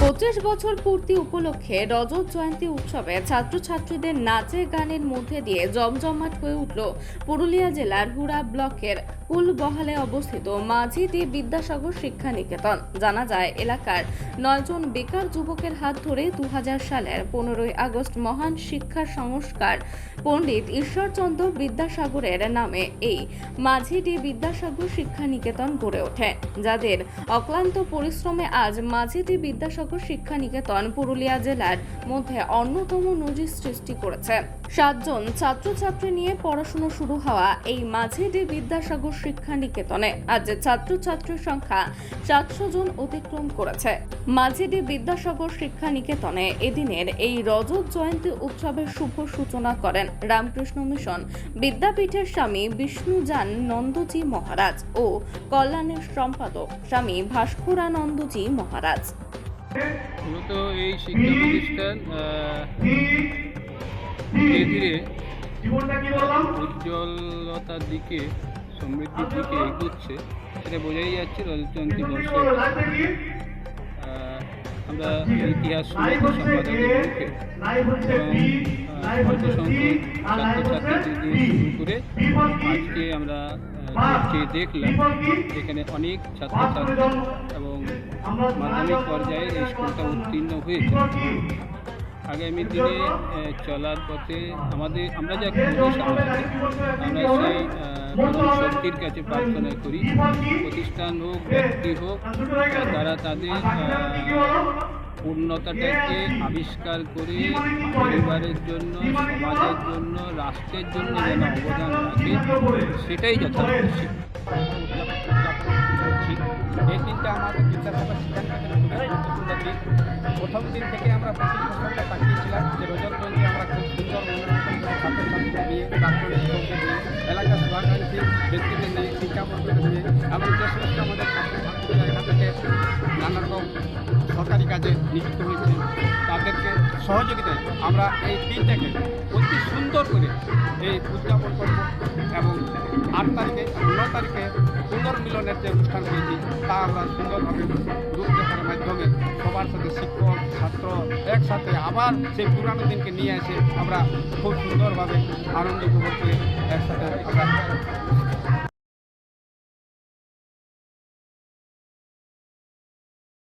পঁচিশ বছর পূর্তি উপলক্ষে রজত জয়ন্তী উৎসবে ছাত্রছাত্রীদের নাচে গানের মধ্যে দিয়ে জমজমাট হয়ে উঠল পুরুলিয়া জেলার হুড়া ব্লকের কুলবহালে অবস্থিত মাঝিটি বিদ্যাসাগর শিক্ষা নিকেতন জানা যায়, এলাকার নয়জন বেকার যুবকের হাত ধরে দু হাজার সালের পনেরোই আগস্ট মহান শিক্ষার সংস্কার পণ্ডিত ঈশ্বরচন্দ্র বিদ্যাসাগরের নামে এই মাঝিটি বিদ্যাসাগর শিক্ষা নিকেতন গড়ে ওঠে। যাদের অক্লান্ত পরিশ্রমে আজ মাঝিটি বিদ্যাসাগর শিক্ষা নিকেতন পুরুলিয়া জেলার মধ্যে অন্যতম নজির সৃষ্টি করেছে। সাতজন ছাত্রছাত্রী নিয়ে পড়াশোনা শুরু হওয়া এই মাঝিটি বিদ্যাসাগর শিক্ষা নিকেতনে আজ ছাত্রছাত্রীর সংখ্যা সাতশো জন অতিক্রম করেছে। মাঝিটি বিদ্যাসাগর শিক্ষা নিকেতনে এদিনের এই রজত জয়ন্তী উৎসবের শুভ সূচনা করেন রামকৃষ্ণ মিশন বিদ্যাপীঠের স্বামী বিষ্ণুজান নন্দজি মহারাজ ও কল্যাণের সম্পাদক স্বামী ভাস্করানন্দজি মহারাজ। মূলত এই শিক্ষা প্রতিষ্ঠান ধীরে ধীরে উজ্জ্বলতার দিকে সমৃদ্ধির দিকে এগোচ্ছে সেটা বোঝাই যাচ্ছে রজতজয়ন্তী বর্ষে আমরা ইতিহাস শুনেছি সম্পাদকের এবং অল্প সংখ্যক ছাত্রছাত্রীদের দিয়ে শুরু করে আজকে আমরা আহ, দেখলাম এখানে অনেক ছাত্রছাত্রী এবং মাধ্যমিক পর্যায়ে এই স্কুলটা উত্তীর্ণ হয়েছে। আগামী দিনে চলার পথে আমাদের আমরা যা করি সমাজে আমরা সেই শক্তির কাছে প্রার্থনা করি। প্রতিষ্ঠান হোক ব্যক্তি হোক তারা তাদের পূর্ণতাটাকে আবিষ্কার করে পরিবারের জন্য, সমাজের জন্য, রাষ্ট্রের জন্য যেন অবদান রাখে, সেটাই দিনটা আমাদের প্রথম দিন থেকে আমরা তাকিয়েছিলাম যে রজত আমরা খুব সুন্দর ব্যক্তিদের নিয়ে এবং যে সমস্ত আমাদের ছাত্রছাত্রীরা এখান থেকে নানা রকম কাজে নিযুক্ত হয়েছে। তাদেরকে সহযোগিতায় আমরা এই দিনটাকে অতি সুন্দর করে এই উদযাপন করব এবং আট তারিখে ন তারিখে পুনর্মিলনের যে অনুষ্ঠান হয়েছে, তা আমরা সুন্দরভাবে রূপরেখার মাধ্যমে সবার সাথে শিক্ষক, ছাত্র একসাথে আবার সেই পুরানো দিনকে নিয়ে এসে আমরা খুব সুন্দরভাবে আনন্দ উপভোগ করে একসাথে আমরা